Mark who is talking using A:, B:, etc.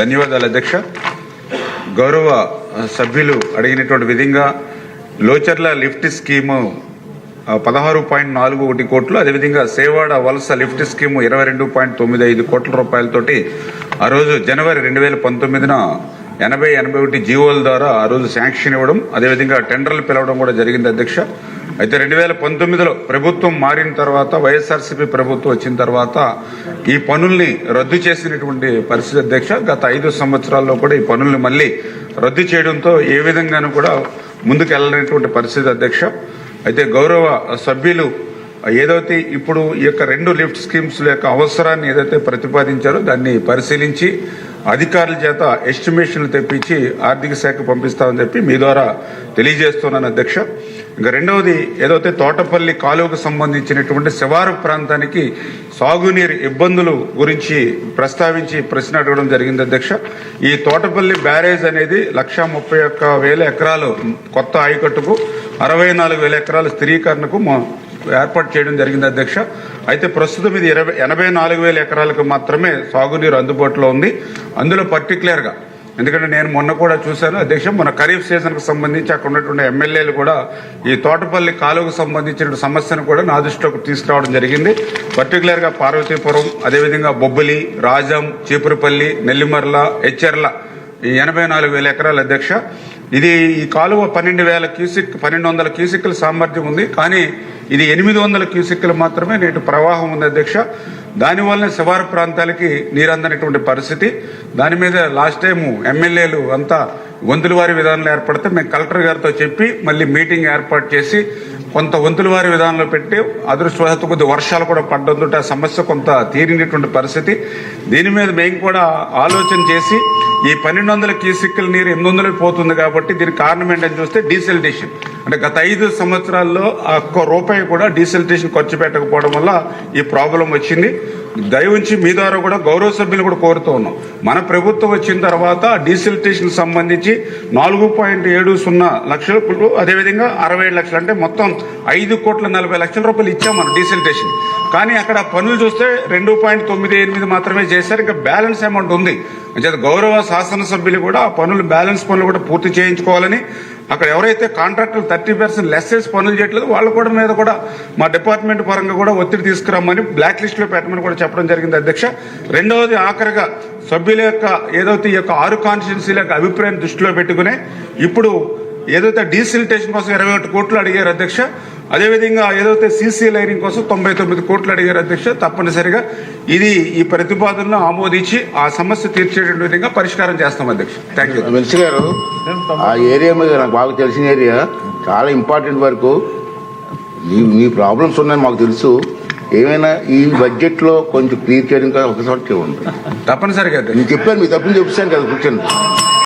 A: ధన్యవాదాలు అధ్యక్ష. గౌరవ సభ్యులు అడిగినటువంటి విధంగా లోచర్ల లిఫ్ట్ స్కీము పదహారు పాయింట్ నాలుగు ఒకటి కోట్లు అదేవిధంగా సేవాడ వలస లిఫ్ట్ స్కీము ఇరవై రెండు పాయింట్ తొమ్మిది ఐదు కోట్ల రూపాయలతోటి ఆ రోజు జనవరి రెండు వేల పంతొమ్మిదిన ఎనభై ఎనభై ఒకటి జీవోల ద్వారా ఆ రోజు శాంక్షన్ ఇవ్వడం అదేవిధంగా టెండర్లు పిలవడం కూడా జరిగింది అధ్యక్ష. అయితే రెండు వేల పంతొమ్మిదిలో ప్రభుత్వం మారిన తర్వాత వైఎస్ఆర్సీపీ ప్రభుత్వం వచ్చిన తర్వాత ఈ పనుల్ని రద్దు చేసినటువంటి పరిస్థితి అధ్యక్ష గత ఐదు సంవత్సరాల్లో కూడా ఈ పనుల్ని మళ్ళీ రద్దు చేయడంతో ఏ విధంగానూ కూడా ముందుకు వెళ్ళలేనటువంటి పరిస్థితి అధ్యక్ష. అయితే గౌరవ సభ్యులు ఏదైతే ఇప్పుడు ఈ యొక్క రెండు లిఫ్ట్ స్కీమ్స్ యొక్క అవసరాన్ని ఏదైతే ప్రతిపాదించారో దాన్ని పరిశీలించి అధికారుల చేత ఎస్టిమేషన్లు తెప్పించి ఆర్థిక శాఖ పంపిస్తామని చెప్పి మీ ద్వారా తెలియజేస్తున్నాను అధ్యక్ష. ఇంకా రెండవది ఏదైతే తోటపల్లి కాలువకు సంబంధించినటువంటి శివారు ప్రాంతానికి సాగునీరు ఇబ్బందులు గురించి ప్రస్తావించి ప్రశ్న అడగడం జరిగింది అధ్యక్ష. ఈ తోటపల్లి బ్యారేజ్ అనేది లక్షా ముప్పై ఒక్క వేల ఎకరాలు కొత్త ఆయకట్టుకు అరవై నాలుగు వేల ఎకరాల స్థిరీకరణకు ఏర్పాటు చేయడం జరిగింది అధ్యక్ష. అయితే ప్రస్తుతం ఇది ఇరవై ఎనభై నాలుగు వేల ఎకరాలకు మాత్రమే సాగునీరు అందుబాటులో ఉంది. అందులో పర్టికులర్గా ఎందుకంటే నేను మొన్న కూడా చూశాను అధ్యక్ష మన ఖరీఫ్ సీజన్కు సంబంధించి అక్కడ ఉన్నటువంటి ఎమ్మెల్యేలు కూడా ఈ తోటపల్లి కాలువకు సంబంధించిన సమస్యను కూడా నా దృష్టిలోకి తీసుకురావడం జరిగింది. పర్టికులర్గా పార్వతీపురం అదేవిధంగా బొబ్బలి రాజం చీపురుపల్లి నెల్లిమర్ల హెచ్చెర్ల ఈ ఎనభై నాలుగు వేల ఎకరాల అధ్యక్ష. ఇది ఈ కాలువ పన్నెండు వేల క్యూసిక్ పన్నెండు వందల క్యూసిక్ల సామర్థ్యం ఉంది. కానీ ఇది ఎనిమిది వందల క్యూసిక్లు మాత్రమే నేటి ప్రవాహం ఉంది అధ్యక్ష. దానివల్ల శివారు ప్రాంతాలకి నీరు అందనటువంటి పరిస్థితి. దాని మీద లాస్ట్ టైము ఎమ్మెల్యేలు అంతా వంతుల వారి విధానంలో ఏర్పడితే మేము కలెక్టర్ గారితో చెప్పి మళ్ళీ మీటింగ్ ఏర్పాటు చేసి కొంత వంతుల వారి విధానంలో పెట్టి అదృష్టవశాత్తు కొద్ది వర్షాలు కూడా పడ్డంతో ఆ సమస్య కొంత తీరినటువంటి పరిస్థితి. దీని మీద మేము కూడా ఆలోచన చేసి ఈ పన్నెండు వందల క్యూసిక్కల నీరు ఎనిమిది వందలకి పోతుంది కాబట్టి దీనికి కారణం ఏంటని చూస్తే డీసెల్టేషన్. అంటే గత ఐదు సంవత్సరాల్లో ఒక్క రూపాయి కూడా డీసెల్టేషన్ ఖర్చు పెట్టకపోవడం వల్ల ఈ ప్రాబ్లం వచ్చింది. దయవుంచి మీ ద్వారా కూడా గౌరవ సభ్యులు కూడా కోరుతూ ఉన్నాం. మన ప్రభుత్వం వచ్చిన తర్వాత డీసెల్టేషన్ సంబంధించి నాలుగు పాయింట్ ఏడు సున్నా లక్షలు అదేవిధంగా అరవై ఏడు లక్షలు అంటే మొత్తం ఐదు కోట్ల నలభై లక్షల రూపాయలు ఇచ్చాం మనం డీసెల్టేషన్. కానీ అక్కడ పనులు చూస్తే రెండు పాయింట్ తొమ్మిది ఎనిమిది మాత్రమే చేశారు ఇంకా బ్యాలెన్స్ అమౌంట్ ఉంది. అంచేత గౌరవ శాసనసభ్యులు కూడా ఆ పనులు బ్యాలెన్స్ పనులు కూడా పూర్తి చేయించుకోవాలని అక్కడ ఎవరైతే కాంట్రాక్టులు థర్టీ పర్సెంట్ లెస్సెస్ పనులు చేయట్లేదు వాళ్ళ కూడా మీద కూడా మా డిపార్ట్మెంట్ పరంగా కూడా ఒత్తిడి తీసుకురమ్మని బ్లాక్ లిస్ట్లో పెట్టమని కూడా చెప్పడం జరిగింది అధ్యక్ష. రెండవది ఆఖరిగా సభ్యుల యొక్క ఏదైతే ఈ యొక్క ఆరు కాన్స్టిట్యున్సీల యొక్క అభిప్రాయం దృష్టిలో పెట్టుకునే ఇప్పుడు ఏదైతే డీసిలిటేషన్ కోసం ఇరవై ఒకటి కోట్లు అడిగారు అధ్యక్ష అదేవిధంగా ఏదైతే సీసీ లైనింగ్ కోసం తొంభై తొమ్మిది కోట్లు అడిగారు అధ్యక్ష తప్పనిసరిగా ఇది ఈ ప్రతిపాదనను ఆమోదించి ఆ సమస్య తీర్చేటువంటి విధంగా పరిష్కారం చేస్తాం అధ్యక్ష. థ్యాంక్ యూ
B: వెంకట గారు ఆ ఏరియా మీద నాకు బాగా తెలిసిన ఏరియా చాలా ఇంపార్టెంట్ వరకు మీ మీ ప్రాబ్లమ్స్ ఉన్నాయని మాకు తెలుసు. ఏమైనా ఈ బడ్జెట్లో కొంచెం క్లియర్ చేయడం ఒకసారి చూడండి
A: తప్పనిసరిగా
B: నేను చెప్పాను మీ తప్పని చెప్తాను కదా కూర్చొని